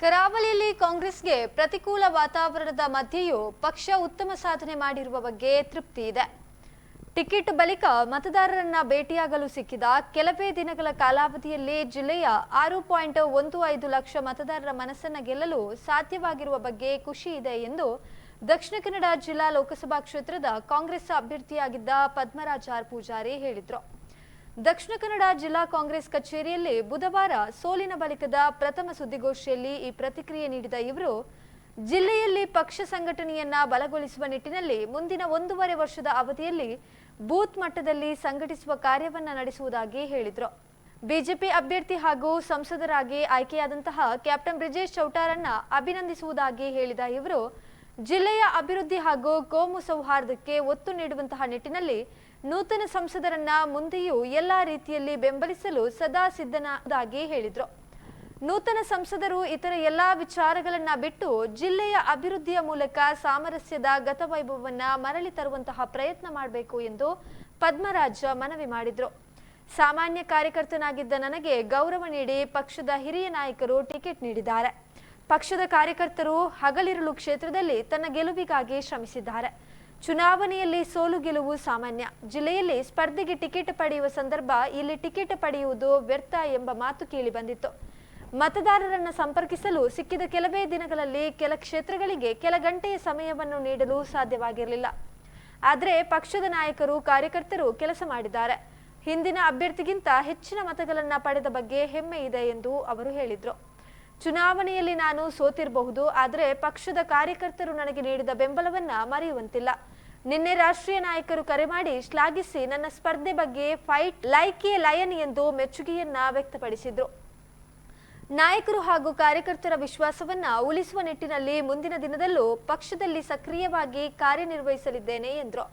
ಕರಾವಳಿಯಲ್ಲಿ ಕಾಂಗ್ರೆಸ್ಗೆ ಪ್ರತಿಕೂಲ ವಾತಾವರಣದ ಮಧ್ಯೆಯೂ ಪಕ್ಷ ಉತ್ತಮ ಸಾಧನೆ ಮಾಡಿರುವ ಬಗ್ಗೆ ತೃಪ್ತಿ ಇದೆ. ಟಿಕೆಟ್ ಬಳಿಕ ಮತದಾರರನ್ನ ಭೇಟಿಯಾಗಲು ಸಿಕ್ಕಿದ ಕೆಲವೇ ದಿನಗಳ ಕಾಲಾವಧಿಯಲ್ಲಿ ಜಿಲ್ಲೆಯ ಆರು ಪಾಯಿಂಟ್ ಒಂದು ಐದು ಲಕ್ಷ ಮತದಾರರ ಮನಸ್ಸನ್ನ ಗೆಲ್ಲಲು ಸಾಧ್ಯವಾಗಿರುವ ಬಗ್ಗೆ ಖುಷಿ ಇದೆ ಎಂದು ದಕ್ಷಿಣ ಕನ್ನಡ ಜಿಲ್ಲಾ ಲೋಕಸಭಾ ಕ್ಷೇತ್ರದ ಕಾಂಗ್ರೆಸ್ ಅಭ್ಯರ್ಥಿಯಾಗಿದ್ದ ಪದ್ಮರಾಜ ಪೂಜಾರಿ ಹೇಳಿದ್ರು. ದಕ್ಷಿಣ ಕನ್ನಡ ಜಿಲ್ಲಾ ಕಾಂಗ್ರೆಸ್ ಕಚೇರಿಯಲ್ಲಿ ಬುಧವಾರ ಸೋಲಿನ ಬಳಿಕದ ಪ್ರಥಮ ಸುದ್ದಿಗೋಷ್ಠಿಯಲ್ಲಿ ಈ ಪ್ರತಿಕ್ರಿಯೆ ನೀಡಿದ ಇವರು, ಜಿಲ್ಲೆಯಲ್ಲಿ ಪಕ್ಷ ಸಂಘಟನೆಯನ್ನ ಬಲಗೊಳಿಸುವ ನಿಟ್ಟಿನಲ್ಲಿ ಮುಂದಿನ ಒಂದೂವರೆ ವರ್ಷದ ಅವಧಿಯಲ್ಲಿ ಬೂತ್ ಮಟ್ಟದಲ್ಲಿ ಸಂಘಟಿಸುವ ಕಾರ್ಯವನ್ನ ನಡೆಸುವುದಾಗಿ ಹೇಳಿದರು. ಬಿಜೆಪಿ ಅಭ್ಯರ್ಥಿ ಹಾಗೂ ಸಂಸದರಾಗಿ ಆಯ್ಕೆಯಾದಂತಹ ಕ್ಯಾಪ್ಟನ್ ಬ್ರಿಜೇಶ್ ಚೌಟಾರನ್ನ ಅಭಿನಂದಿಸುವುದಾಗಿ ಹೇಳಿದ ಇವರು, ಜಿಲ್ಲೆಯ ಅಭಿವೃದ್ಧಿ ಹಾಗೂ ಕೋಮು ಸೌಹಾರ್ದಕ್ಕೆ ಒತ್ತು ನೀಡುವಂತಹ ನಿಟ್ಟಿನಲ್ಲಿ ನೂತನ ಸಂಸದರನ್ನ ಮುಂದೆಯೂ ಎಲ್ಲಾ ರೀತಿಯಲ್ಲಿ ಬೆಂಬಲಿಸಲು ಸದಾ ಸಿದ್ಧನಾದಾಗಿ ಹೇಳಿದ್ರು. ನೂತನ ಸಂಸದರು ಇತರ ಎಲ್ಲಾ ವಿಚಾರಗಳನ್ನ ಬಿಟ್ಟು ಜಿಲ್ಲೆಯ ಅಭಿವೃದ್ಧಿಯ ಮೂಲಕ ಸಾಮರಸ್ಯದ ಗತವೈಭವವನ್ನ ಮರಳಿ ತರುವಂತಹ ಪ್ರಯತ್ನ ಮಾಡಬೇಕು ಎಂದು ಪದ್ಮರಾಜ ಮನವಿ ಮಾಡಿದ್ರು. ಸಾಮಾನ್ಯ ಕಾರ್ಯಕರ್ತನಾಗಿದ್ದ ನನಗೆ ಗೌರವ ನೀಡಿ ಪಕ್ಷದ ಹಿರಿಯ ನಾಯಕರು ಟಿಕೆಟ್ ನೀಡಿದ್ದಾರೆ. ಪಕ್ಷದ ಕಾರ್ಯಕರ್ತರು ಹಗಲಿರುಳು ಕ್ಷೇತ್ರದಲ್ಲಿ ತನ್ನ ಗೆಲುವಿಗಾಗಿ ಶ್ರಮಿಸಿದ್ದಾರೆ. ಚುನಾವಣೆಯಲ್ಲಿ ಸೋಲು ಗೆಲುವು ಸಾಮಾನ್ಯ. ಜಿಲ್ಲೆಯಲ್ಲಿ ಸ್ಪರ್ಧೆಗೆ ಟಿಕೆಟ್ ಪಡೆಯುವ ಸಂದರ್ಭ ಇಲ್ಲಿ ಟಿಕೆಟ್ ಪಡೆಯುವುದು ವ್ಯರ್ಥ ಎಂಬ ಮಾತು ಕೇಳಿ ಬಂದಿತ್ತು. ಮತದಾರರನ್ನು ಸಂಪರ್ಕಿಸಲು ಸಿಕ್ಕಿದ ಕೆಲವೇ ದಿನಗಳಲ್ಲಿ ಕೆಲ ಕ್ಷೇತ್ರಗಳಿಗೆ ಕೆಲ ಗಂಟೆಯ ಸಮಯವನ್ನು ನೀಡಲು ಸಾಧ್ಯವಾಗಿರಲಿಲ್ಲ. ಆದರೆ ಪಕ್ಷದ ನಾಯಕರು ಕಾರ್ಯಕರ್ತರು ಕೆಲಸ ಮಾಡಿದ್ದಾರೆ. ಹಿಂದಿನ ಅಭ್ಯರ್ಥಿಗಿಂತ ಹೆಚ್ಚಿನ ಮತಗಳನ್ನು ಪಡೆದ ಬಗ್ಗೆ ಹೆಮ್ಮೆ ಇದೆ ಎಂದು ಅವರು ಹೇಳಿದರು. ಚುನಾವಣೆಯಲ್ಲಿ ನಾನು ಸೋತಿರಬಹುದು, ಆದರೆ ಪಕ್ಷದ ಕಾರ್ಯಕರ್ತರು ನನಗೆ ನೀಡಿದ ಬೆಂಬಲವನ್ನು ಮರೆಯುವಂತಿಲ್ಲ. ನಿನ್ನೆ ರಾಷ್ಟ್ರೀಯ ನಾಯಕರು ಕರೆ ಮಾಡಿ ಶ್ಲಾಘಿಸಿ ನನ್ನ ಸ್ಪರ್ಧೆ ಬಗ್ಗೆ ಫೈಟ್ ಲೈಕ್ ಎ ಲಯನ್ ಎಂದು ಮೆಚ್ಚುಗೆಯನ್ನ ವ್ಯಕ್ತಪಡಿಸಿದ್ರು. ನಾಯಕರು ಹಾಗೂ ಕಾರ್ಯಕರ್ತರ ವಿಶ್ವಾಸವನ್ನ ಉಳಿಸುವ ನಿಟ್ಟಿನಲ್ಲಿ ಮುಂದಿನ ದಿನದಲ್ಲೂ ಪಕ್ಷದಲ್ಲಿ ಸಕ್ರಿಯವಾಗಿ ಕಾರ್ಯನಿರ್ವಹಿಸಲಿದ್ದೇನೆ ಎಂದರು.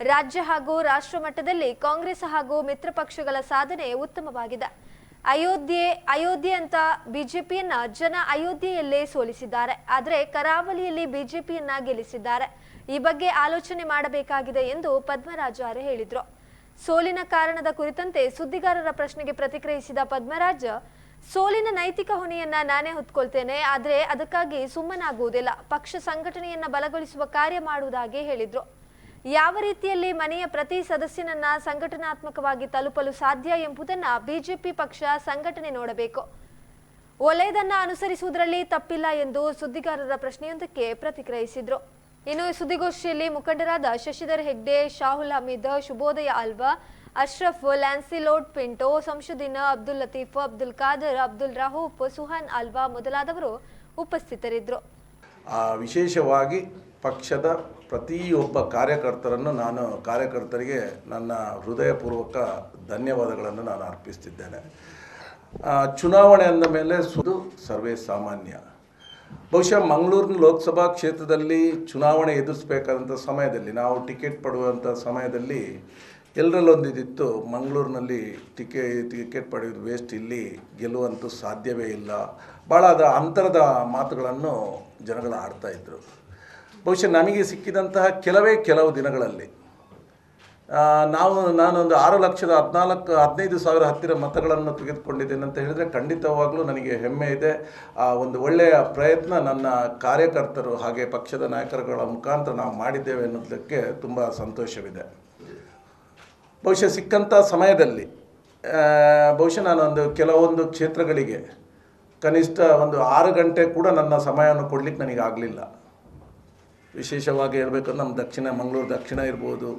ರಾಜ್ಯ ಹಾಗೂ ರಾಷ್ಟ್ರ ಮಟ್ಟದಲ್ಲಿ ಕಾಂಗ್ರೆಸ್ ಹಾಗೂ ಮಿತ್ರ ಪಕ್ಷಗಳ ಸಾಧನೆ ಉತ್ತಮವಾಗಿದೆ. ಅಯೋಧ್ಯೆ ಅಯೋಧ್ಯೆ ಅಂತ ಬಿಜೆಪಿಯನ್ನ ಜನ ಅಯೋಧ್ಯೆಯಲ್ಲೇ ಸೋಲಿಸಿದ್ದಾರೆ. ಆದರೆ ಕರಾವಳಿಯಲ್ಲಿ ಬಿಜೆಪಿಯನ್ನ ಗೆಲ್ಲಿಸಿದ್ದಾರೆ. ಈ ಬಗ್ಗೆ ಆಲೋಚನೆ ಮಾಡಬೇಕಾಗಿದೆ ಎಂದು ಪದ್ಮರಾಜಾರೆ ಹೇಳಿದ್ರು. ಸೋಲಿನ ಕಾರಣದ ಕುರಿತಂತೆ ಸುದ್ದಿಗಾರರ ಪ್ರಶ್ನೆಗೆ ಪ್ರತಿಕ್ರಿಯಿಸಿದ ಪದ್ಮರಾಜ್, ಸೋಲಿನ ನೈತಿಕ ಹೊಣೆಯನ್ನ ನಾನೇ ಹೊತ್ಕೊಳ್ತೇನೆ, ಆದರೆ ಅದಕ್ಕಾಗಿ ಸುಮ್ಮನಾಗುವುದಿಲ್ಲ. ಪಕ್ಷ ಸಂಘಟನೆಯನ್ನ ಬಲಗೊಳಿಸುವ ಕಾರ್ಯ ಮಾಡುವುದಾಗಿ ಹೇಳಿದ್ರು. ಯಾವ ರೀತಿಯಲ್ಲಿ ಮನೆಯ ಪ್ರತಿ ಸದಸ್ಯನನ್ನ ಸಂಘಟನಾತ್ಮಕವಾಗಿ ತಲುಪಲು ಸಾಧ್ಯ ಎಂಬುದನ್ನ ಬಿಜೆಪಿ ಪಕ್ಷ ಸಂಘಟನೆ ನೋಡಬೇಕು. ಒಳ್ಳೆಯದನ್ನ ಅನುಸರಿಸುವುದರಲ್ಲಿ ತಪ್ಪಿಲ್ಲ ಎಂದು ಸುದ್ದಿಗಾರರ ಪ್ರಶ್ನೆಯೊಂದಕ್ಕೆ ಪ್ರತಿಕ್ರಿಯಿಸಿದ್ರು. ಇನ್ನು ಸುದ್ದಿಗೋಷ್ಠಿಯಲ್ಲಿ ಮುಖಂಡರಾದ ಶಶಿಧರ್ ಹೆಗ್ಡೆ, ಶಾಹುಲ್ ಹಮೀದ್, ಶುಭೋದಯ ಅಲ್ವಾ ಅಶ್ರಫ್ ಲ್ಯಾನ್ಸಿಲೋಟ್ ಪಿಂಟೋ, ಸಂಶುದ್ದೀನ್, ಅಬ್ದುಲ್ ಲತೀಫ್, ಅಬ್ದುಲ್ ಖಾದರ್, ಅಬ್ದುಲ್ ರಹೂಫ್, ಸುಹಾನ್ ಅಲ್ವಾ ಮೊದಲಾದವರು ಉಪಸ್ಥಿತರಿದ್ದರು ವಿಶೇಷವಾಗಿ ಪಕ್ಷದ ಪ್ರತಿಯೊಬ್ಬ ಕಾರ್ಯಕರ್ತರನ್ನು ನಾನು, ಕಾರ್ಯಕರ್ತರಿಗೆ ನನ್ನ ಹೃದಯಪೂರ್ವಕ ಧನ್ಯವಾದಗಳನ್ನು ನಾನು ಅರ್ಪಿಸ್ತಿದ್ದೇನೆ. ಚುನಾವಣೆ ಅಂದ ಮೇಲೆ ಸುದು ಸರ್ವೇ ಸಾಮಾನ್ಯ. ಬಹುಶಃ ಮಂಗಳೂರಿನ ಲೋಕಸಭಾ ಕ್ಷೇತ್ರದಲ್ಲಿ ಚುನಾವಣೆ ಎದುರಿಸಬೇಕಾದಂಥ ಸಮಯದಲ್ಲಿ, ನಾವು ಟಿಕೆಟ್ ಪಡುವಂಥ ಸಮಯದಲ್ಲಿ ಎಲ್ಲರಲ್ಲೊಂದಿದ್ದಿತ್ತು, ಮಂಗಳೂರಿನಲ್ಲಿ ಟಿಕೆ, ಟಿಕೆಟ್ ಪಡೆಯೋದು ವೇಸ್ಟ್, ಇಲ್ಲಿ ಗೆಲ್ಲುವಂತೂ ಸಾಧ್ಯವೇ ಇಲ್ಲ. ಭಾಳ ಅದ ಅಂತರದ ಮಾತುಗಳನ್ನು ಜನಗಳು ಆಡ್ತಾಯಿದ್ರು ಬಹುಶಃ ನಮಗೆ ಸಿಕ್ಕಿದಂತಹ ಕೆಲವೇ ಕೆಲವು ದಿನಗಳಲ್ಲಿ. ನಾವು, ನಾನೊಂದು ಆರು ಲಕ್ಷದ ಹದಿನಾಲ್ಕು, ಹದಿನೈದು ಸಾವಿರ ಹತ್ತಿರ ಮತಗಳನ್ನು ತೆಗೆದುಕೊಂಡಿದ್ದೇನೆ ಅಂತ ಹೇಳಿದರೆ ಖಂಡಿತವಾಗಲೂ ನನಗೆ ಹೆಮ್ಮೆ ಇದೆ. ಆ, ಒಂದು ಒಳ್ಳೆಯ ಪ್ರಯತ್ನ ನನ್ನ ಕಾರ್ಯಕರ್ತರು ಹಾಗೆ ಪಕ್ಷದ ನಾಯಕರುಗಳ ಮುಖಾಂತರ ನಾವು ಮಾಡಿದ್ದೇವೆ ಅನ್ನೋದಕ್ಕೆ ತುಂಬ ಸಂತೋಷವಿದೆ. ಬಹುಶಃ ಸಿಕ್ಕಂಥ ಸಮಯದಲ್ಲಿ ಬಹುಶಃ ನಾನೊಂದು ಕೆಲವೊಂದು ಕ್ಷೇತ್ರಗಳಿಗೆ ಕನಿಷ್ಠ ಒಂದು ಆರು ಗಂಟೆ ಕೂಡ ನನ್ನ ಸಮಯವನ್ನು ಕೊಡಲಿಕ್ಕೆ ನನಗೆ ಆಗಲಿಲ್ಲ. ವಿಶೇಷವಾಗಿ ಹೇಳಬೇಕಂದ್ರೆ ನಮ್ಮ ದಕ್ಷಿಣ, ಮಂಗಳೂರು ದಕ್ಷಿಣ ಇರ್ಬೋದು,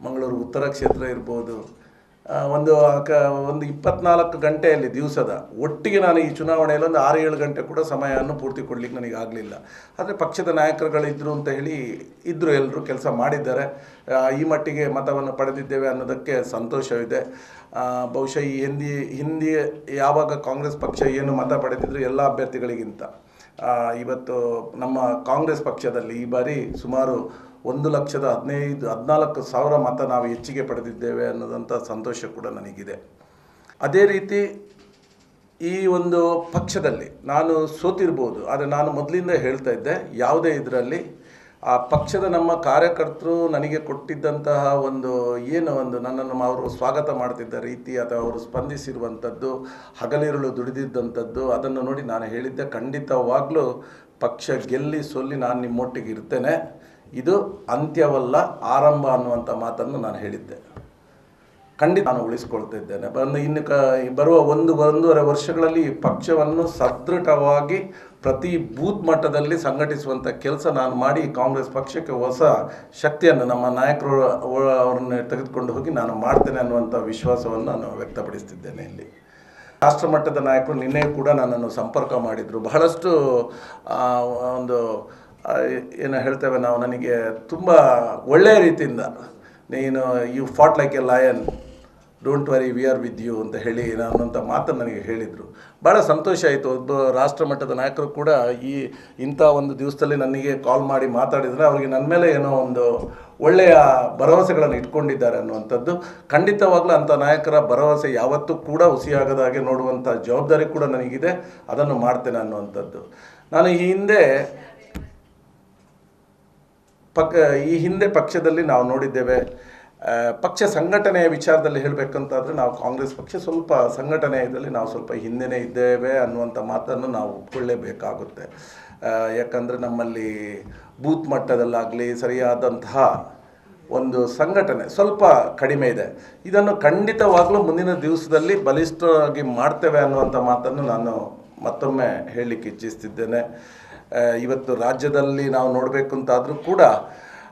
ಮಂಗಳೂರು ಉತ್ತರ ಕ್ಷೇತ್ರ ಇರ್ಬೋದು. ಒಂದು ಕ, ಒಂದು ಇಪ್ಪತ್ನಾಲ್ಕು ಗಂಟೆಯಲ್ಲಿ ದಿವಸದ ಒಟ್ಟಿಗೆ ನಾನು ಈ ಚುನಾವಣೆಯಲ್ಲಿ ಒಂದು ಆರು ಏಳು ಗಂಟೆ ಕೂಡ ಸಮಯವನ್ನು ಪೂರ್ತಿ ಕೊಡಲಿಕ್ಕೆ ನನಗೆ ಆಗಲಿಲ್ಲ. ಆದರೆ ಪಕ್ಷದ ನಾಯಕರುಗಳಿದ್ದರು ಅಂತ ಹೇಳಿ ಇದ್ದರು ಎಲ್ಲರೂ ಕೆಲಸ ಮಾಡಿದ್ದಾರೆ. ಈ ಮಟ್ಟಿಗೆ ಮತವನ್ನು ಪಡೆದಿದ್ದೇವೆ ಅನ್ನೋದಕ್ಕೆ ಸಂತೋಷವಿದೆ. ಬಹುಶಃ ಈ ಹಿಂದಿ ಹಿಂದಿ ಯಾವಾಗ ಕಾಂಗ್ರೆಸ್ ಪಕ್ಷ ಏನು ಮತ ಪಡೆದಿದ್ರು ಎಲ್ಲ ಅಭ್ಯರ್ಥಿಗಳಿಗಿಂತ. ಇವತ್ತು ನಮ್ಮ ಕಾಂಗ್ರೆಸ್ ಪಕ್ಷದಲ್ಲಿ ಈ ಬಾರಿ ಸುಮಾರು ಒಂದು ಲಕ್ಷದ ಹದಿನೈದು, ಹದಿನಾಲ್ಕು ಸಾವಿರ ಮತ ನಾವು ಹೆಚ್ಚಿಗೆ ಪಡೆದಿದ್ದೇವೆ ಅನ್ನೋದಂಥ ಸಂತೋಷ ಕೂಡ ನನಗಿದೆ. ಅದೇ ರೀತಿ ಈ ಒಂದು ಪಕ್ಷದಲ್ಲಿ ನಾನು ಸೋತಿರ್ಬೋದು, ಆದರೆ ನಾನು ಮೊದಲಿಂದ ಹೇಳ್ತಾ ಇದ್ದೆ, ಯಾವುದೇ ಇದರಲ್ಲಿ ಆ ಪಕ್ಷದ ನಮ್ಮ ಕಾರ್ಯಕರ್ತರು ನನಗೆ ಕೊಟ್ಟಿದ್ದಂತಹ ಒಂದು ಏನು ಒಂದು ನನ್ನನ್ನು ಅವರು ಸ್ವಾಗತ ಮಾಡ್ತಿದ್ದ ರೀತಿ ಅಥವಾ ಅವರು ಸ್ಪಂದಿಸಿರುವಂಥದ್ದು, ಹಗಲಿರುಳು ದುಡಿದಿದ್ದಂಥದ್ದು, ಅದನ್ನು ನೋಡಿ ನಾನು ಹೇಳಿದ್ದೆ. ಖಂಡಿತವಾಗ್ಲೂ ಪಕ್ಷ ಗೆಲ್ಲಿ ಸೊಲ್ಲಿ ನಾನು ನಿಮ್ಮೊಟ್ಟಿಗೆ ಇರ್ತೇನೆ. ಇದು ಅಂತ್ಯವಲ್ಲ, ಆರಂಭ ಅನ್ನುವಂಥ ಮಾತನ್ನು ನಾನು ಹೇಳಿದ್ದೆ. ಖಂಡಿತ ನಾನು ಉಳಿಸ್ಕೊಳ್ತಿದ್ದೇನೆ. ಬಂದು ಇನ್ನು ಕ ಬರುವ ಒಂದು, ಒಂದೂವರೆ ವರ್ಷಗಳಲ್ಲಿ ಪಕ್ಷವನ್ನು ಸದೃಢವಾಗಿ ಪ್ರತಿ ಬೂತ್ ಮಟ್ಟದಲ್ಲಿ ಸಂಘಟಿಸುವಂಥ ಕೆಲಸ ನಾನು ಮಾಡಿ ಕಾಂಗ್ರೆಸ್ ಪಕ್ಷಕ್ಕೆ ಹೊಸ ಶಕ್ತಿಯನ್ನು ನಮ್ಮ ನಾಯಕರು ಅವರನ್ನು ತೆಗೆದುಕೊಂಡು ಹೋಗಿ ನಾನು ಮಾಡ್ತೇನೆ ಅನ್ನುವಂಥ ವಿಶ್ವಾಸವನ್ನು ನಾನು ವ್ಯಕ್ತಪಡಿಸ್ತಿದ್ದೇನೆ ಇಲ್ಲಿ. ರಾಷ್ಟ್ರ ಮಟ್ಟದ ನಾಯಕರು ನಿನ್ನೆ ಕೂಡ ನನ್ನನ್ನು ಸಂಪರ್ಕ ಮಾಡಿದರು. ಬಹಳಷ್ಟು ಒಂದು ಏನು ಹೇಳ್ತೇವೆ ನಾವು, ನನಗೆ ತುಂಬ ಒಳ್ಳೆಯ ರೀತಿಯಿಂದ, ನೀನು you fight like a lion don't worry we are with you ಅಂತ ಹೇಳಿ ಅನ್ನೋಂಥ ಮಾತನ್ನು ನನಗೆ ಹೇಳಿದರು. ಭಾಳ ಸಂತೋಷ ಆಯಿತು. ಒಬ್ಬ ರಾಷ್ಟ್ರ ಮಟ್ಟದ ನಾಯಕರು ಕೂಡ ಈ ಇಂಥ ಒಂದು ದಿವಸದಲ್ಲಿ ನನಗೆ ಕಾಲ್ ಮಾಡಿ ಮಾತಾಡಿದರೆ. ಅವರಿಗೆ ನನ್ನ ಮೇಲೆ ಏನೋ ಒಂದು ಒಳ್ಳೆಯ ಭರವಸೆಗಳನ್ನು ಇಟ್ಕೊಂಡಿದ್ದಾರೆ ಅನ್ನುವಂಥದ್ದು. ಖಂಡಿತವಾಗ್ಲೂ ಅಂಥ ನಾಯಕರ ಭರವಸೆ ಯಾವತ್ತೂ ಕೂಡ ಹುಸಿಯಾಗದ ಹಾಗೆ ನೋಡುವಂಥ ಜವಾಬ್ದಾರಿ ಕೂಡ ನನಗಿದೆ. ಅದನ್ನು ಮಾಡ್ತೇನೆ ಅನ್ನುವಂಥದ್ದು. ನಾನು ಈ ಹಿಂದೆ ಪಕ್ಕ ಈ ಹಿಂದೆ ಪಕ್ಷದಲ್ಲಿ ನಾವು ನೋಡಿದ್ದೇವೆ. ಪಕ್ಷ ಸಂಘಟನೆಯ ವಿಚಾರದಲ್ಲಿ ಹೇಳಬೇಕಂತಾದರೆ ನಾವು ಕಾಂಗ್ರೆಸ್ ಪಕ್ಷ ಸ್ವಲ್ಪ ಸಂಘಟನೆ ಇದರಲ್ಲಿ ನಾವು ಸ್ವಲ್ಪ ಹಿಂದೆನೇ ಇದ್ದೇವೆ ಅನ್ನುವಂಥ ಮಾತನ್ನು ನಾವು ಒಪ್ಕೊಳ್ಳೇಬೇಕಾಗುತ್ತೆ. ಆ, ಯಾಕಂದರೆ ನಮ್ಮಲ್ಲಿ ಬೂತ್ ಮಟ್ಟದಲ್ಲಾಗಲಿ ಸರಿಯಾದಂತಹ ಒಂದು ಸಂಘಟನೆ ಸ್ವಲ್ಪ ಕಡಿಮೆ ಇದೆ. ಇದನ್ನು ಖಂಡಿತವಾಗಲೂ ಮುಂದಿನ ದಿವಸದಲ್ಲಿ ಬಲಿಷ್ಠವಾಗಿ ಮಾಡ್ತೇವೆ ಅನ್ನುವಂಥ ಮಾತನ್ನು ನಾನು ಮತ್ತೊಮ್ಮೆ ಹೇಳಲಿಕ್ಕೆ ಇಚ್ಛಿಸ್ತಿದ್ದೇನೆ. ಇವತ್ತು ರಾಜ್ಯದಲ್ಲಿ ನಾವು ನೋಡಬೇಕು ಅಂತಾದರೂ ಕೂಡ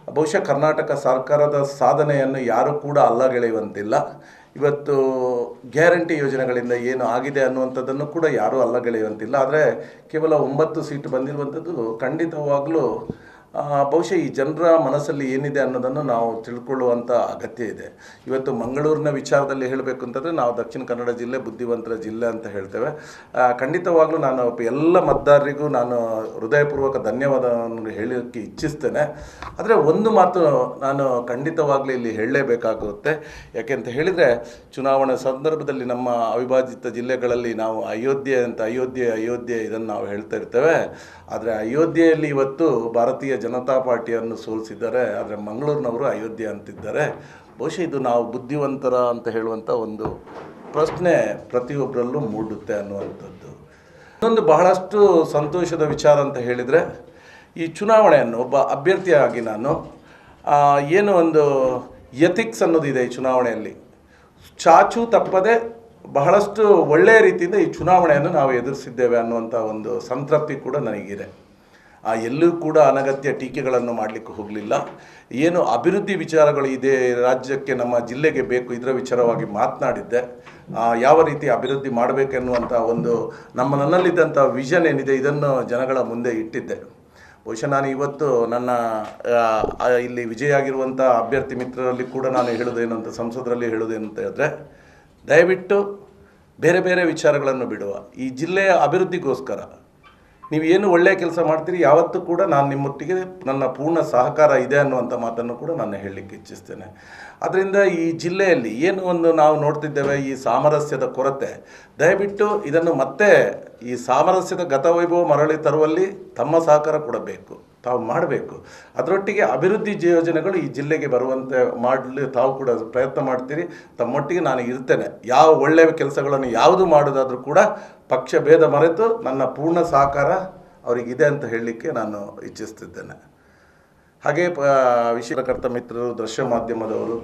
ಬಹುಶಃ ಕರ್ನಾಟಕ ಸರ್ಕಾರದ ಸಾಧನೆಯನ್ನು ಯಾರೂ ಕೂಡ ಅಲ್ಲಗೆಳೆಯುವಂತಿಲ್ಲ. ಇವತ್ತು ಗ್ಯಾರಂಟಿ ಯೋಜನೆಗಳಿಂದ ಏನು ಆಗಿದೆ ಅನ್ನುವಂಥದ್ದನ್ನು ಕೂಡ ಯಾರೂ ಅಲ್ಲಗೆಳೆಯುವಂತಿಲ್ಲ. ಆದರೆ ಕೇವಲ ಒಂಬತ್ತು ಸೀಟ್ ಬಂದಿರುವಂಥದ್ದು ಖಂಡಿತವಾಗಲೂ ಬಹುಶಃ ಈ ಜನರ ಮನಸ್ಸಲ್ಲಿ ಏನಿದೆ ಅನ್ನೋದನ್ನು ನಾವು ತಿಳ್ಕೊಳ್ಳುವಂಥ ಅಗತ್ಯ ಇದೆ. ಇವತ್ತು ಮಂಗಳೂರಿನ ವಿಚಾರದಲ್ಲಿ ಹೇಳಬೇಕು ಅಂತಂದರೆ ನಾವು ದಕ್ಷಿಣ ಕನ್ನಡ ಜಿಲ್ಲೆ ಬುದ್ಧಿವಂತರ ಜಿಲ್ಲೆ ಅಂತ ಹೇಳ್ತೇವೆ. ಖಂಡಿತವಾಗಲೂ ನಾನು ಎಲ್ಲ ಮತದಾರರಿಗೂ ನಾನು ಹೃದಯಪೂರ್ವಕ ಧನ್ಯವಾದವನ್ನು ಹೇಳೋಕ್ಕೆ ಇಚ್ಛಿಸ್ತೇನೆ. ಆದರೆ ಒಂದು ಮಾತು ನಾನು ಖಂಡಿತವಾಗ್ಲೂ ಇಲ್ಲಿ ಹೇಳಲೇಬೇಕಾಗುತ್ತೆ. ಯಾಕೆಂತ ಹೇಳಿದರೆ ಚುನಾವಣೆ ಸಂದರ್ಭದಲ್ಲಿ ನಮ್ಮ ಅವಿಭಾಜಿತ ಜಿಲ್ಲೆಗಳಲ್ಲಿ ನಾವು ಅಯೋಧ್ಯೆ ಅಂತ ಅಯೋಧ್ಯೆ ಅಯೋಧ್ಯೆ ಇದನ್ನು ನಾವು ಹೇಳ್ತಾ ಇರ್ತೇವೆ. ಆದರೆ ಅಯೋಧ್ಯೆಯಲ್ಲಿ ಇವತ್ತು ಭಾರತೀಯ ಜನತಾ ಪಾರ್ಟಿಯನ್ನು ಸೋಲಿಸಿದ್ದಾರೆ, ಆದರೆ ಮಂಗಳೂರಿನವರು ಅಯೋಧ್ಯೆ ಅಂತಿದ್ದಾರೆ. ಬಹುಶಃ ಇದು ನಾವು ಬುದ್ಧಿವಂತರ ಅಂತ ಹೇಳುವಂಥ ಒಂದು ಪ್ರಶ್ನೆ ಪ್ರತಿಯೊಬ್ಬರಲ್ಲೂ ಮೂಡುತ್ತೆ ಅನ್ನುವಂಥದ್ದು. ಇನ್ನೊಂದು ಬಹಳಷ್ಟು ಸಂತೋಷದ ವಿಚಾರ ಅಂತ ಹೇಳಿದರೆ, ಈ ಚುನಾವಣೆಯನ್ನು ಒಬ್ಬ ಅಭ್ಯರ್ಥಿಯಾಗಿ ನಾನು ಏನು ಒಂದು ಎಥಿಕ್ಸ್ ಅನ್ನೋದಿದೆ ಈ ಚುನಾವಣೆಯಲ್ಲಿ. ಚಾಚು ತಪ್ಪದೆ ಬಹಳಷ್ಟು ಒಳ್ಳೆಯ ರೀತಿಯಿಂದ ಈ ಚುನಾವಣೆಯನ್ನು ನಾವು ಎದುರಿಸಿದ್ದೇವೆ ಅನ್ನುವಂಥ ಒಂದು ಸಂತೃಪ್ತಿ ಕೂಡ ನನಗಿದೆ. ಆ ಎಲ್ಲೂ ಕೂಡ ಅನಗತ್ಯ ಟೀಕೆಗಳನ್ನು ಮಾಡಲಿಕ್ಕೆ ಹೋಗಲಿಲ್ಲ. ಏನು ಅಭಿವೃದ್ಧಿ ವಿಚಾರಗಳು ಇದೆ, ರಾಜ್ಯಕ್ಕೆ ನಮ್ಮ ಜಿಲ್ಲೆಗೆ ಬೇಕು, ಇದರ ವಿಚಾರವಾಗಿ ಮಾತನಾಡಿದ್ದೆ. ಯಾವ ರೀತಿ ಅಭಿವೃದ್ಧಿ ಮಾಡಬೇಕೆನ್ನುವಂಥ ಒಂದು ನಮ್ಮ ನನ್ನಲ್ಲಿದ್ದಂಥ ವಿಷನ್ ಏನಿದೆ, ಇದನ್ನು ಜನಗಳ ಮುಂದೆ ಇಟ್ಟಿದ್ದೆ. ಬಹುಶಃ ನಾನು ಇವತ್ತು ನನ್ನ ಇಲ್ಲಿ ವಿಜಯ ಆಗಿರುವಂಥ ಅಭ್ಯರ್ಥಿ ಮಿತ್ರರಲ್ಲಿ ಕೂಡ ನಾನು ಹೇಳೋದೇನು ಅಂತ, ಸಂಸದರಲ್ಲಿ ಹೇಳೋದೇನು ಅಂತ ಹೇಳಿದ್ರೆ, ದಯವಿಟ್ಟು ಬೇರೆ ಬೇರೆ ವಿಚಾರಗಳನ್ನು ಬಿಡುವ. ಈ ಜಿಲ್ಲೆಯ ಅಭಿವೃದ್ಧಿಗೋಸ್ಕರ ನೀವು ಏನು ಒಳ್ಳೆಯ ಕೆಲಸ ಮಾಡ್ತೀರಿ, ಯಾವತ್ತೂ ಕೂಡ ನಾನು ನಿಮ್ಮೊಟ್ಟಿಗೆ ನನ್ನ ಪೂರ್ಣ ಸಹಕಾರ ಇದೆ ಅನ್ನುವಂಥ ಮಾತನ್ನು ಕೂಡ ನಾನು ಹೇಳಲಿಕ್ಕೆ ಇಚ್ಛಿಸ್ತೇನೆ. ಅದರಿಂದ ಈ ಜಿಲ್ಲೆಯಲ್ಲಿ ಏನು ಒಂದು ನಾವು ನೋಡ್ತಿದ್ದೇವೆ, ಈ ಸಾಮರಸ್ಯದ ಕೊರತೆ. ದಯವಿಟ್ಟು ಇದನ್ನು ಮತ್ತೆ ಈ ಸಾಮರಸ್ಯದ ಗತವೈಭವ ಮರಳಿ ತರುವಲ್ಲಿ ತಮ್ಮ ಸಹಕಾರ ಕೊಡಬೇಕು. ತಾವು ಮಾಡಬೇಕು. ಅದರೊಟ್ಟಿಗೆ ಅಭಿವೃದ್ಧಿ ಯೋಜನೆಗಳು ಈ ಜಿಲ್ಲೆಗೆ ಬರುವಂತೆ ಮಾಡಲು ತಾವು ಕೂಡ ಪ್ರಯತ್ನ ಮಾಡ್ತೀರಿ. ತಮ್ಮೊಟ್ಟಿಗೆ ನಾನು ಇರ್ತೇನೆ. ಯಾವ ಒಳ್ಳೆಯ ಕೆಲಸಗಳನ್ನು ಯಾವುದು ಮಾಡೋದಾದರೂ ಕೂಡ ಪಕ್ಷ ಭೇದ ಮರೆತು ನನ್ನ ಪೂರ್ಣ ಸಹಕಾರ ಅವರಿಗಿದೆ ಅಂತ ಹೇಳಲಿಕ್ಕೆ ನಾನು ಇಚ್ಛಿಸ್ತಿದ್ದೇನೆ ಹಾಗೆ ಪ ವಿಷಯಕರ್ತ ಮಿತ್ರರು, ದೃಶ್ಯ ಮಾಧ್ಯಮದವರು,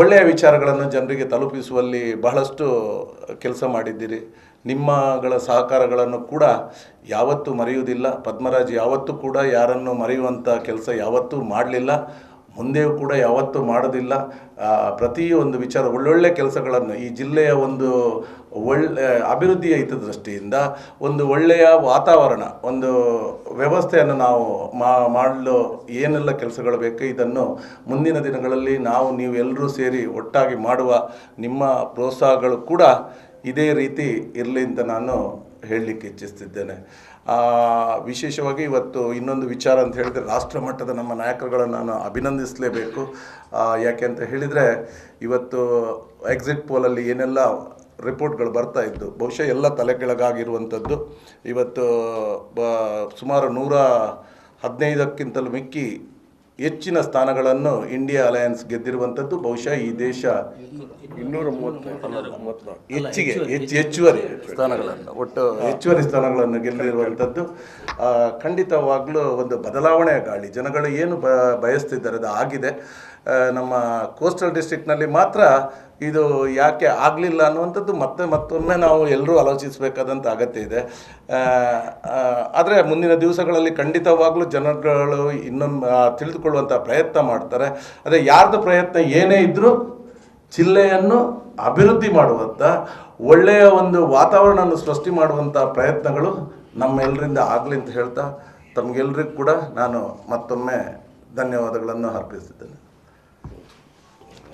ಒಳ್ಳೆಯ ವಿಚಾರಗಳನ್ನು ಜನರಿಗೆ ತಲುಪಿಸುವಲ್ಲಿ ಬಹಳಷ್ಟು ಕೆಲಸ ಮಾಡಿದ್ದೀರಿ. ನಿಮ್ಮಗಳ ಸಹಕಾರಗಳನ್ನು ಕೂಡ ಯಾವತ್ತೂ ಮರೆಯುವುದಿಲ್ಲ. ಪದ್ಮರಾಜ್ ಯಾವತ್ತೂ ಕೂಡ ಯಾರನ್ನು ಮರೆಯುವಂಥ ಕೆಲಸ ಯಾವತ್ತೂ ಮಾಡಲಿಲ್ಲ. ಮುಂದೆಯೂ ಕೂಡ ಯಾವತ್ತೂ ಮಾಡೋದಿಲ್ಲ. ಪ್ರತಿಯೊಂದು ವಿಚಾರ ಒಳ್ಳೊಳ್ಳೆ ಕೆಲಸಗಳನ್ನು ಈ ಜಿಲ್ಲೆಯ ಒಂದು ಒಳ್ಳೆ ಅಭಿವೃದ್ಧಿಯ ಹಿತದೃಷ್ಟಿಯಿಂದ ಒಂದು ಒಳ್ಳೆಯ ವಾತಾವರಣ, ಒಂದು ವ್ಯವಸ್ಥೆಯನ್ನು ನಾವು ಮಾಡಲು ಏನೆಲ್ಲ ಕೆಲಸಗಳು ಬೇಕು ಇದನ್ನು ಮುಂದಿನ ದಿನಗಳಲ್ಲಿ ನಾವು ನೀವೆಲ್ಲರೂ ಸೇರಿ ಒಟ್ಟಾಗಿ ಮಾಡುವ ನಿಮ್ಮ ಪ್ರೋತ್ಸಾಹಗಳು ಕೂಡ ಇದೇ ರೀತಿ ಇರಲಿ ಅಂತ ನಾನು ಹೇಳಲಿಕ್ಕೆ ಇಚ್ಛಿಸ್ತಿದ್ದೇನೆ. ವಿಶೇಷವಾಗಿ ಇವತ್ತು ಇನ್ನೊಂದು ವಿಚಾರ ಅಂತ ಹೇಳಿದರೆ ರಾಷ್ಟ್ರ ಮಟ್ಟದ ನಮ್ಮ ನಾಯಕರುಗಳನ್ನು ನಾನು ಅಭಿನಂದಿಸಲೇಬೇಕು. ಯಾಕೆ ಅಂತ ಹೇಳಿದರೆ ಇವತ್ತು ಎಕ್ಸಿಟ್ ಪೋಲಲ್ಲಿ ಏನೆಲ್ಲ ರಿಪೋರ್ಟ್ಗಳು ಬರ್ತಾ ಇದ್ದು, ಬಹುಶಃ ಎಲ್ಲ ತಲೆ ಕೆಳಗಾಗಿರುವಂಥದ್ದು ಇವತ್ತು, ಬ, ಸುಮಾರು ನೂರ ಹದಿನೈದಕ್ಕಿಂತಲೂ ಮಿಕ್ಕಿ ಹೆಚ್ಚಿನ ಸ್ಥಾನಗಳನ್ನು ಇಂಡಿಯಾ ಅಲಯನ್ಸ್ ಗೆದ್ದಿರುವಂಥದ್ದು ಬಹುಶಃ ಈ ದೇಶ ಇನ್ನೂರ ಮೂವತ್ತು ಹೆಚ್ಚಿಗೆ ಹೆಚ್ಚು ಹೆಚ್ಚುವರಿ ಸ್ಥಾನಗಳನ್ನು ಒಟ್ಟು ಹೆಚ್ಚುವರಿ ಸ್ಥಾನಗಳನ್ನು ಗೆದ್ದಿರುವಂಥದ್ದು. ಖಂಡಿತವಾಗಲೂ ಒಂದು ಬದಲಾವಣೆಯ ಗಾಳಿ. ಜನಗಳು ಏನು ಬಯಸ್ತಿದ್ದಾರೆ ಅದು ಆಗಿದೆ. ನಮ್ಮ ಕೋಸ್ಟಲ್ ಡಿಸ್ಟ್ರಿಕ್ಟ್ನಲ್ಲಿ ಮಾತ್ರ ಇದು ಯಾಕೆ ಆಗಲಿಲ್ಲ ಅನ್ನುವಂಥದ್ದು ಮತ್ತೆ ಮತ್ತೊಮ್ಮೆ ನಾವು ಎಲ್ಲರೂ ಆಲೋಚಿಸಬೇಕಾದಂಥ ಅಗತ್ಯ ಇದೆ. ಆದರೆ ಮುಂದಿನ ದಿವಸಗಳಲ್ಲಿ ಖಂಡಿತವಾಗಲೂ ಜನಗಳು ಇನ್ನೊಮ್ಮೆ ತಿಳಿದುಕೊಳ್ಳುವಂಥ ಪ್ರಯತ್ನ ಮಾಡ್ತಾರೆ. ಅದೇ ಯಾರ್ದು ಪ್ರಯತ್ನ ಏನೇ ಇದ್ದರೂ ಜಿಲ್ಲೆಯನ್ನು ಅಭಿವೃದ್ಧಿ ಮಾಡುವಂಥ, ಒಳ್ಳೆಯ ಒಂದು ವಾತಾವರಣವನ್ನು ಸೃಷ್ಟಿ ಮಾಡುವಂಥ ಪ್ರಯತ್ನಗಳು ನಮ್ಮೆಲ್ಲರಿಂದ ಆಗಲಿ ಅಂತ ಹೇಳ್ತಾ ತಮಗೆಲ್ಲರಿಗೂ ಕೂಡ ನಾನು ಮತ್ತೊಮ್ಮೆ ಧನ್ಯವಾದಗಳನ್ನು ಅರ್ಪಿಸಿದ್ದೇನೆ